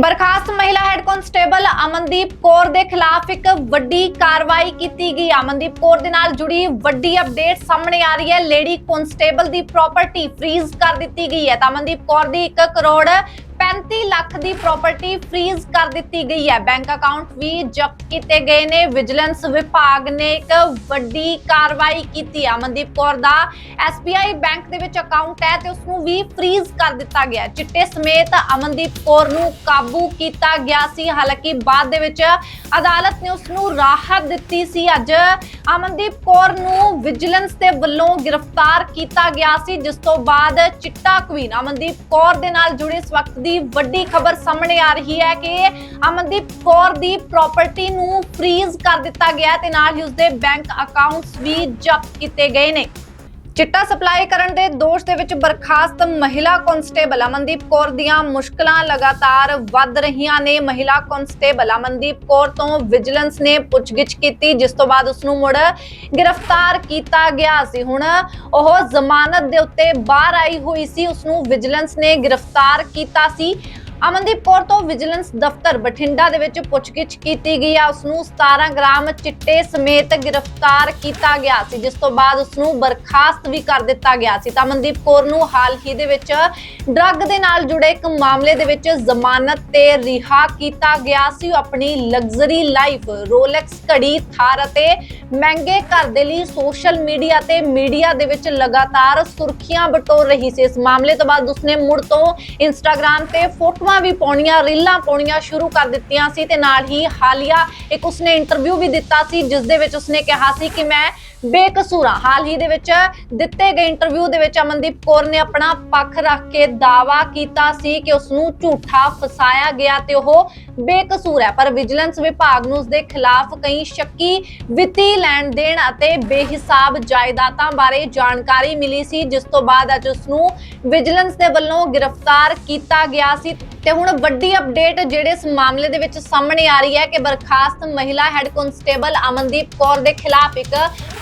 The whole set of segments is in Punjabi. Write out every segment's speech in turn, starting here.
ਬਰਖਾਸਤ ਮਹਿਲਾ ਹੈੱਡ ਕਾਂਸਟੇਬਲ ਅਮਨਦੀਪ ਕੌਰ ਦੇ ਖਿਲਾਫ ਇੱਕ ਵੱਡੀ ਕਾਰਵਾਈ ਕੀਤੀ ਗਈ। ਅਮਨਦੀਪ ਕੌਰ ਦੇ ਨਾਲ ਜੁੜੀ ਵੱਡੀ ਅਪਡੇਟ ਸਾਹਮਣੇ ਆ ਰਹੀ ਹੈ। ਲੇਡੀ ਕਾਂਸਟੇਬਲ ਦੀ ਪ੍ਰਾਪਰਟੀ ਫ੍ਰੀਜ਼ ਕਰ ਦਿੱਤੀ ਗਈ ਹੈ। ਤਾਂ ਅਮਨਦੀਪ ਕੌਰ ਦੀ 1 ਕਰੋੜ 35 ਲੱਖ ਦੀ ਪ੍ਰਾਪਰਟੀ ਫ੍ਰੀਜ਼ ਕਰ ਦਿੱਤੀ ਗਈ ਹੈ। ਬੈਂਕ ਅਕਾਊਂਟ ਵੀ ਜ਼ਬਤ ਕੀਤੇ ਗਏ ਨੇ। ਵਿਜੀਲੈਂਸ ਵਿਭਾਗ ਨੇ ਇੱਕ ਵੱਡੀ ਕਾਰਵਾਈ ਕੀਤੀ ਅਮਨਦੀਪ ਕੌਰ ਦਾ SBI ਬੈਂਕ ਦੇ ਵਿੱਚ ਅਕਾਊਂਟ ਹੈ ਤੇ ਉਸ ਨੂੰ ਵੀ ਫ੍ਰੀਜ਼ ਕਰ ਦਿੱਤਾ ਗਿਆ। ਚਿੱਟੇ ਸਮੇਤ ਅਮਨਦੀਪ ਕੌਰ ਨੂੰ ਕਾਬੂ ਕੀਤਾ ਗਿਆ ਸੀ। ਹਾਲਾਂਕਿ ਬਾਅਦ ਦੇ ਵਿੱਚ ਅਦਾਲਤ ਨੇ ਉਸ ਨੂੰ ਰਾਹਤ ਦਿੱਤੀ ਸੀ। ਅੱਜ ਅਮਨਦੀਪ ਕੌਰ ਨੂੰ ਵਿਜੀਲੈਂਸ ਦੇ ਵੱਲੋਂ ਗ੍ਰਿਫਤਾਰ ਕੀਤਾ ਗਿਆ ਸੀ, ਜਿਸ ਤੋਂ ਬਾਅਦ ਚਿੱਟਾ ਕੁਈਨ ਅਮਨਦੀਪ ਕੌਰ ਦੇ ਨਾਲ ਜੁੜੇ ਇਸ ਵਕਤ ਦੀ ਵੱਡੀ ਖਬਰ ਸਾਹਮਣੇ ਆ ਰਹੀ ਹੈ ਕਿ ਅਮਨਦੀਪ ਕੌਰ ਦੀ ਪ੍ਰਾਪਰਟੀ ਨੂੰ ਫ੍ਰੀਜ਼ ਕਰ ਦਿੱਤਾ ਗਿਆ ਤੇ ਨਾਲ ਹੀ ਉਸਦੇ ਬੈਂਕ ਅਕਾਊਂਟਸ ਵੀ ਜ਼ਬਤ ਕੀਤੇ ਗਏ ਨੇ। ਚਿੱਟਾ ਸਪਲਾਈ ਕਰਨ ਦੇ ਦੋਸ਼ ਦੇ ਵਿੱਚ ਬਰਖਾਸਤ ਮਹਿਲਾ ਕਾਂਸਟੇਬਲ ਅਮਨਦੀਪ ਕੌਰ ਦੀਆਂ ਮੁਸ਼ਕਲਾਂ ਲਗਾਤਾਰ ਵੱਧ ਰਹੀਆਂ ਨੇ। ਮਹਿਲਾ ਕਾਂਸਟੇਬਲ ਅਮਨਦੀਪ ਕੌਰ ਤੋਂ ਵਿਜੀਲੈਂਸ ਨੇ ਪੁੱਛਗਿੱਛ ਕੀਤੀ, ਜਿਸ ਤੋਂ ਬਾਅਦ ਉਸ ਨੂੰ ਮੁੜ ਗ੍ਰਿਫਤਾਰ ਕੀਤਾ ਗਿਆ ਸੀ। ਹੁਣ ਉਹ ਜ਼ਮਾਨਤ ਦੇ ਉੱਤੇ ਬਾਹਰ ਆਈ ਹੋਈ ਸੀ। ਉਸ ਨੂੰ ਵਿਜੀਲੈਂਸ ਨੇ ਗ੍ਰਿਫਤਾਰ ਕੀਤਾ ਸੀ। ਅਮਨਦੀਪ ਕੌਰ ਤੋਂ ਵਿਜੀਲੈਂਸ ਦਫ਼ਤਰ ਬਠਿੰਡਾ ਦੇ ਵਿੱਚ ਪੁੱਛਗਿੱਛ ਕੀਤੀ ਗਈ ਆ। ਉਸ ਨੂੰ 17 ਗ੍ਰਾਮ ਚਿੱਟੇ ਸਮੇਤ ਗ੍ਰਿਫਤਾਰ ਕੀਤਾ ਗਿਆ ਸੀ, ਜਿਸ ਤੋਂ ਬਾਅਦ ਉਸ ਨੂੰ ਬਰਖਾਸਤ ਵੀ ਕਰ ਦਿੱਤਾ ਗਿਆ ਸੀ। ਤਾਂ ਅਮਨਦੀਪ ਕੌਰ ਨੂੰ ਹਾਲ ਹੀ ਦੇ ਵਿੱਚ ਡਰੱਗ ਦੇ ਨਾਲ ਜੁੜੇ ਇੱਕ ਮਾਮਲੇ ਦੇ ਵਿੱਚ ਜ਼ਮਾਨਤ ਤੇ ਰਿਹਾ ਕੀਤਾ ਗਿਆ ਸੀ। ਉਹ ਆਪਣੀ ਲਗਜ਼ਰੀ ਲਾਈਫ, ਰੋਲੈਕਸ ਘੜੀ, ਥਾਰ ਅਤੇ ਮਹਿੰਗੇ ਘਰ ਦੇ ਲਈ ਸੋਸ਼ਲ ਮੀਡੀਆ ਤੇ ਮੀਡੀਆ ਦੇ ਵਿੱਚ ਲਗਾਤਾਰ ਸੁਰਖੀਆਂ ਬਟੋਰ ਰਹੀ ਸੀ। ਇਸ ਮਾਮਲੇ ਤੋਂ ਬਾਅਦ ਉਸਨੇ ਮੁੜ ਤੋਂ ਇੰਸਟਾਗ੍ਰam ਤੇ ਫੋਟੋਆਂ ਵੀ ਪਾਉਣੀਆਂ, ਰੀਲਾਂ ਪਾਉਣੀਆਂ ਸ਼ੁਰੂ ਕਰ ਦਿੱਤੀਆਂ ਸੀ ਤੇ ਨਾਲ ਹੀ ਹਾਲੀਆ ਇੱਕ ਉਸਨੇ ਇੰਟਰਵਿਊ ਵੀ ਦਿੱਤਾ ਸੀ, ਜਿਸ ਦੇ ਵਿੱਚ ਉਸਨੇ ਕਿਹਾ ਸੀ ਕਿ ਮੈਂ ਬੇਕਸੂਰ ਹਾਲ ਹੀ ਦੇ ਵਿੱਚ ਦਿੱਤੇ ਗਏ ਇੰਟਰਵਿਊ ਦੇ ਵਿੱਚ ਅਮਨਦੀਪ ਕੌਰ ਨੇ ਆਪਣਾ ਪੱਖ ਰੱਖ ਕੇ ਦਾਵਾ ਕੀਤਾ ਸੀ ਕਿ ਉਸ ਨੂੰ ਝੂਠਾ ਫਸਾਇਆ ਗਿਆ ਤੇ ਉਹ ਬੇਕਸੂਰ ਹੈ। ਪਰ ਵਿਜੀਲੈਂਸ ਵਿਭਾਗ ਨੂੰ ਉਸ ਦੇ ਖਿਲਾਫ ਕਈ ਸ਼ੱਕੀ ਵਿੱਤੀ ਲੈਣ ਦੇਣ ਅਤੇ ਬੇਹਿਸਾਬ ਜਾਇਦਾਦਾਂ ਬਾਰੇ ਜਾਣਕਾਰੀ ਮਿਲੀ ਸੀ, ਜਿਸ ਤੋਂ ਬਾਅਦ ਅੱਜ ਉਸ ਨੂੰ ਵਿਜੀਲੈਂਸ ਦੇ ਵੱਲੋਂ ਗ੍ਰਿਫਤਾਰ ਕੀਤਾ ਗਿਆ ਸੀ। ਤੇ ਹੁਣ ਵੱਡੀ ਅਪਡੇਟ ਜਿਹੜੇ ਇਸ ਮਾਮਲੇ ਦੇ ਵਿੱਚ ਸਾਹਮਣੇ ਆ ਰਹੀ ਹੈ ਕਿ ਬਰਖਾਸਤ ਮਹਿਲਾ ਹੈੱਡ ਕਾਂਸਟੇਬਲ ਅਮਨਦੀਪ ਕੌਰ ਦੇ ਖਿਲਾਫ ਇੱਕ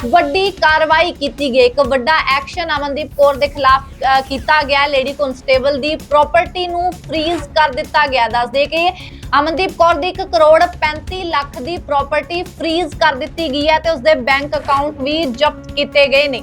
ਵੱਡੀ ਕਾਰਵਾਈ ਕੀਤੀ ਗਈ। ਇੱਕ ਵੱਡਾ ਐਕਸ਼ਨ ਅਮਨਦੀਪ ਕੌਰ ਦੇ ਖਿਲਾਫ ਕੀਤਾ ਗਿਆ। ਲੇਡੀ ਕਾਂਸਟੇਬਲ ਦੀ ਪ੍ਰਾਪਰਟੀ ਨੂੰ ਫ੍ਰੀਜ਼ ਕਰ ਦਿੱਤਾ ਗਿਆ। ਦੱਸਦੇ ਕਿ ਅਮਨਦੀਪ ਕੌਰ ਦੀ 1 ਕਰੋੜ 35 ਲੱਖ ਦੀ ਪ੍ਰਾਪਰਟੀ ਫ੍ਰੀਜ਼ ਕਰ ਦਿੱਤੀ ਗਈ ਹੈ ਤੇ ਉਸਦੇ ਬੈਂਕ ਅਕਾਊਂਟ ਵੀ ਜ਼ਬਤ ਕੀਤੇ ਗਏ ਨੇ।